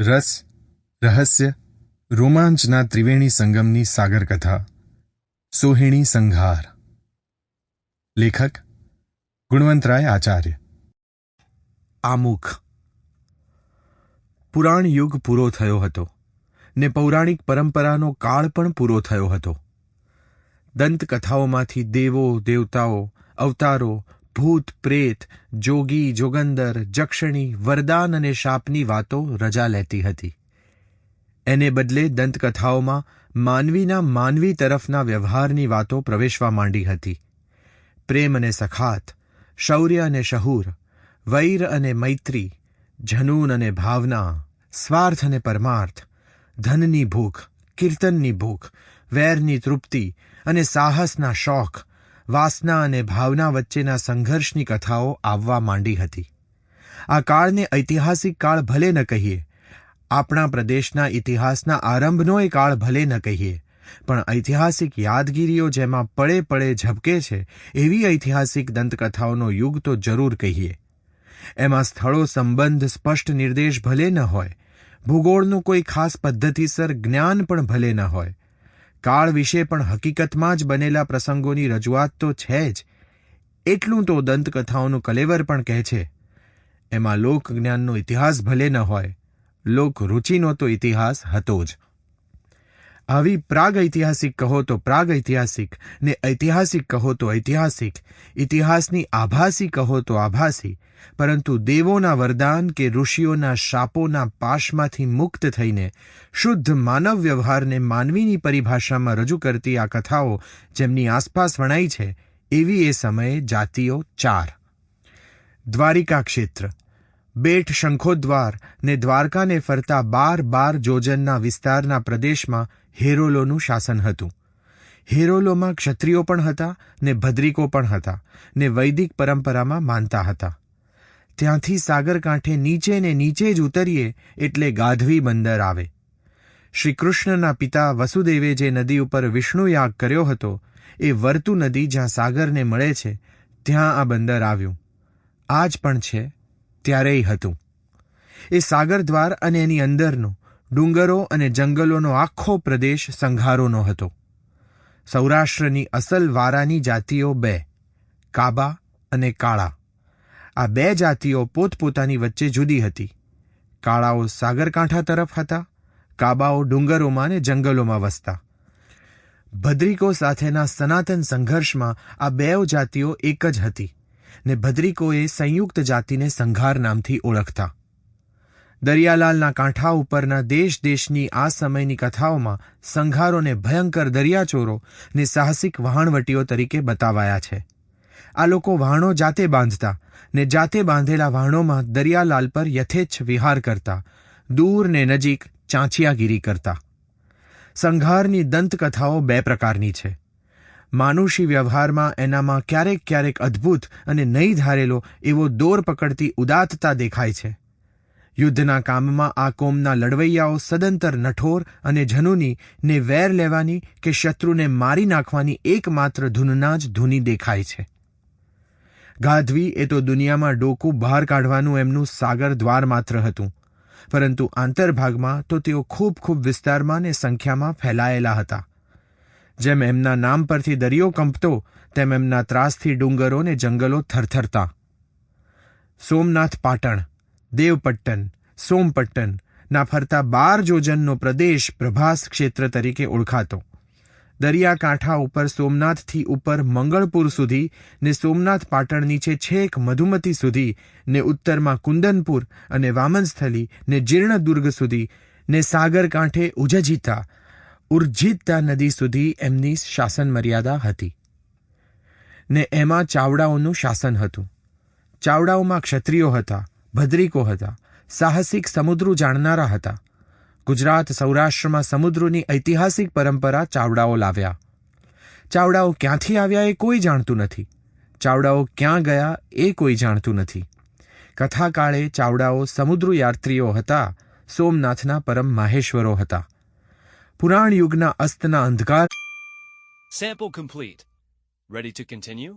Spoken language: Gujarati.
રસ, રહસ્ય, રોમાંચના ત્રિવેણી સંગમની સાગરકથા, સોહિણી સંઘાર. લેખક, ગુણવંતરાય આચાર્ય. આમુખ. પુરાણ યુગ પૂરો થયો હતો ને પૌરાણિક પરંપરાનો કાળ પણ પૂરો થયો હતો. દંતકથાઓમાંથી દેવો, દેવતાઓ, અવતારો ભૂત, પ્રેત, જોગી, જોગંદર, જક્ષણી, વરદાન અને શાપની વાતો રજા લેતી હતી. એને બદલે દંતકથાઓમાં માનવીના માનવી તરફના વ્યવહારની વાતો પ્રવેશવા માંડી હતી. પ્રેમ અને સખાત, શૌર્ય અને શહુર, વૈર અને મૈત્રી, જનૂન અને ભાવના, સ્વાર્થ અને પરમાર્થ, ધનની ભૂખ, કીર્તનની ભૂખ, વેરની તૃપ્તિ અને સાહસના શોખ વાસના અને ભાવના વચ્ચેના સંઘર્ષની કથાઓ આવવા માંડી હતી. આ કાળને ઐતિહાસિક કાળ ભલે ન કહીએ, આપણા પ્રદેશના ઇતિહાસના આરંભનો એ કાળ ભલે ન કહીએ, પણ ઐતિહાસિક યાદગીરીઓ જેમાં પળે પળે ઝબકે છે એવી ઐતિહાસિક દંતકથાઓનો યુગ તો જરૂર કહીએ. એમાં સ્થળો સંબંધ સ્પષ્ટ નિર્દેશ ભલે ન હોય, ભૂગોળનું કોઈ ખાસ પદ્ધતિસર જ્ઞાન પણ ભલે ન હોય કાળ વિશે પણ હકીકતમાં જ બનેલા પ્રસંગોની રજૂઆત તો છે જ. એટલું તો દંતકથાઓનું કલેવર પણ કહે છે. એમાં લોકજ્ઞાનનો ઇતિહાસ ભલે ન હોય લોક રૂચિનો તો ઇતિહાસ હતો જ. આવી પ્રાગ ઐતિહાસિક કહો તો પ્રાગ ઐતિહાસિક ને ઐતિહાસિક કહો તો ઐતિહાસિક, ઇતિહાસની આભાસી કહો તો આભાસી, પરંતુ દેવોના વરદાન કે ઋષિઓના શાપોના પાશમાંથી મુક્ત થઈને શુદ્ધ માનવ વ્યવહારને માનવીની પરિભાષામાં રજૂ કરતી આ કથાઓ જેમની આસપાસ વણાઈ છે, એવી એ સમયે જાતિઓ ચાર. દ્વારિકા ક્ષેત્ર બેટ શંખોદ્વાર ને દ્વારકાને ફરતા બાર બાર જોજનના વિસ્તારના પ્રદેશમાં હેરોલોનું શાસન હતું. હેરોલોમાં ક્ષત્રિયો પણ હતા ને ભદ્રિકો પણ હતા ને વૈદિક પરંપરામાં માનતા હતા. ત્યાંથી સાગરકાંઠે નીચે ને નીચે જ ઉતરીએ એટલે ગાધવી બંદર આવે. શ્રી કૃષ્ણના પિતા વસુદેવે જે નદી ઉપર વિષ્ણુ યાગ કર્યો હતો, એ વર્તુ નદી જ્યાં સાગરને મળે છે, ત્યાં આ બંદર આવ્યું. આજ પણ છે ત્યારેય હતું. એ સાગરદ્વાર અને એની અંદરનો, ડુંગરો અને જંગલોનો આખો પ્રદેશ સંઘારોનો હતો. સૌરાષ્ટ્રની અસલ વારાની જાતિઓ બે, કાબા અને કાળા. આ બે જાતિઓ પોતપોતાની વચ્ચે જુદી હતી. કાળાઓ સાગરકાંઠા તરફ હતા, કાબાઓ ડુંગરોમાં અને જંગલોમાં વસતા. ભદ્રિકો સાથેના સનાતન સંઘર્ષમાં આ બેવ જાતિઓ એક જ હતી. ને ભદ્રિકોએ સંયુક્ત જાતિને સંઘાર નામથી ઓળખતા. દરિયાલાલના કાંઠા ઉપરના દેશ દેશની આ સમયની કથાઓમાં સંઘારોને ભયંકર દરિયાચોરો ને સાહસિક વહાણવટીઓ તરીકે બતાવાયા છે. આ લોકો વહાણો જાતે બાંધતા ને જાતે બાંધેલા વહાણોમાં દરિયાલાલ પર યથેચ્છ વિહાર કરતા, દૂર ને નજીક ચાંચિયાગીરી કરતા. સંઘારની દંતકથાઓ બે પ્રકારની છે. માનુષી વ્યવહારમાં એનામાં ક્યારેક ક્યારેક અદ્ભુત અને નહીં ધારેલો એવો દોર પકડતી ઉદાત્તતા દેખાય છે. યુદ્ધના કામમાં આ કોમના લડવૈયાઓ સદંતર નઠોર અને જનુની ને વેર લેવાની કે શત્રુને મારી નાખવાની એકમાત્ર ધૂનના જ ધૂની દેખાય છે. ગાધવી એ તો દુનિયામાં ડોકું બહાર કાઢવાનું એમનું સાગર દ્વાર માત્ર હતું. પરંતુ આંતરભાગમાં તો તેઓ ખૂબ ખૂબ વિસ્તારમાં ને સંખ્યામાં ફેલાયેલા હતા. જેમ એમના નામ પરથી દરિયો કંપતો, તેમ એમના ત્રાસથી ડુંગરો ને જંગલો થરથરતા. સોમનાથ પાટણ, દેવપટ્ટન, સોમપટ્ટન ના ફરતા બાર જોજનનો પ્રદેશ પ્રભાસ ક્ષેત્ર તરીકે ઓળખાતો. દરિયાકાંઠા ઉપર સોમનાથથી ઉપર મંગળપુર સુધી ને સોમનાથ પાટણ નીચે છેક મધુમતી સુધી ને ઉત્તરમાં કુંદનપુર અને વામનસ્થલી ને જીર્ણ દુર્ગ સુધી ને સાગર કાંઠે ઉજજીતા ઉર્જિતા નદી સુધી એમની શાસન મર્યાદા હતી. ને એમાં ચાવડાઓનું શાસન હતું. ચાવડાઓમાં ક્ષત્રિયો હતા, ભદ્રિકો હતા, સાહસિક સમુદ્રુ જાણનારા હતા. ગુજરાત સૌરાષ્ટ્રમાં સમુદ્રની ઐતિહાસિક પરંપરા ચાવડાઓ લાવ્યા. ચાવડાઓ ક્યાંથી આવ્યા એ કોઈ જાણતું નથી. ચાવડાઓ ક્યાં ગયા એ કોઈ જાણતું નથી. કથાકાળે ચાવડાઓ સમુદ્રુ યાત્રીઓ હતા, સોમનાથના પરમ માહેશ્વરો હતા. પુરાણ યુગના અસ્તના અંધકાર Sample complete. Ready to continue?